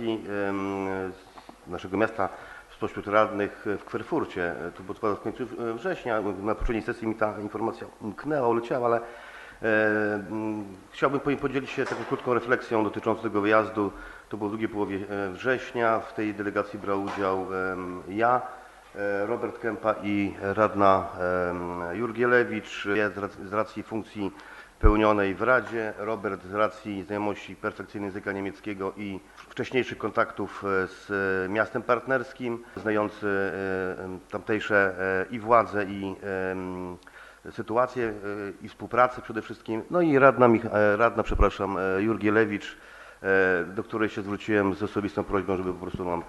z naszego miasta spośród radnych w Kwerfurcie. To było w końcu września. Na poprzedniej sesji mi ta informacja umknęła, uleciała, ale chciałbym po- podzielić się taką krótką refleksją dotyczącą tego wyjazdu. To było w drugiej połowie e, września. W tej delegacji brał udział ja, e, Robert Kępa i radna Jurgielewicz. Z racji funkcji pełnionej w Radzie, Robert z racji znajomości perfekcyjnej języka niemieckiego i wcześniejszych kontaktów e, z e, miastem partnerskim, znający e, tamtejsze i władze i sytuację i współpracę przede wszystkim. No i radna, radna przepraszam, Jurgielewicz, do której się zwróciłem z osobistą prośbą, żeby po prostu nam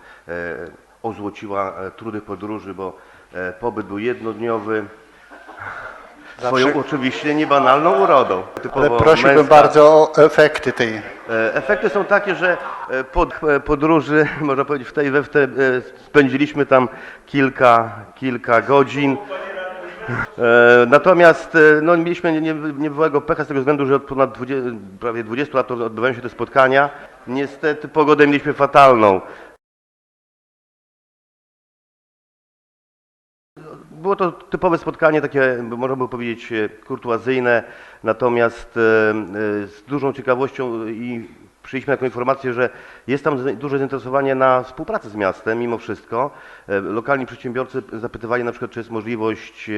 ozłociła trudy podróży, bo pobyt był jednodniowy. Swoją oczywiście niebanalną urodą. Ale prosiłbym męska. bardzo o efekty tej. E, Efekty są takie, że e, pod e, podróży, można powiedzieć, w tej we w te, spędziliśmy tam kilka, kilka godzin. Natomiast no, mieliśmy nie- nie- niebywałego pecha z tego względu, że od ponad 20, prawie 20 lat odbywają się te spotkania. Niestety pogodę mieliśmy fatalną. Było to typowe spotkanie, takie można by powiedzieć e, kurtuazyjne, natomiast e, e, z dużą ciekawością i przyjęliśmy taką informację, że jest tam duże zainteresowanie na współpracę z miastem mimo wszystko. Lokalni przedsiębiorcy zapytywali na przykład, czy jest możliwość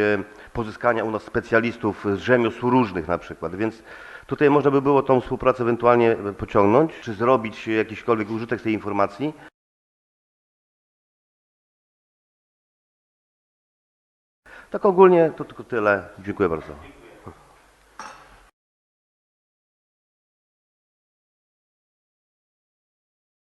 pozyskania u nas specjalistów z rzemiosł różnych na przykład, więc tutaj można by było tą współpracę ewentualnie pociągnąć, czy zrobić jakiśkolwiek użytek z tej informacji. Tak ogólnie to tylko tyle. Dziękuję bardzo.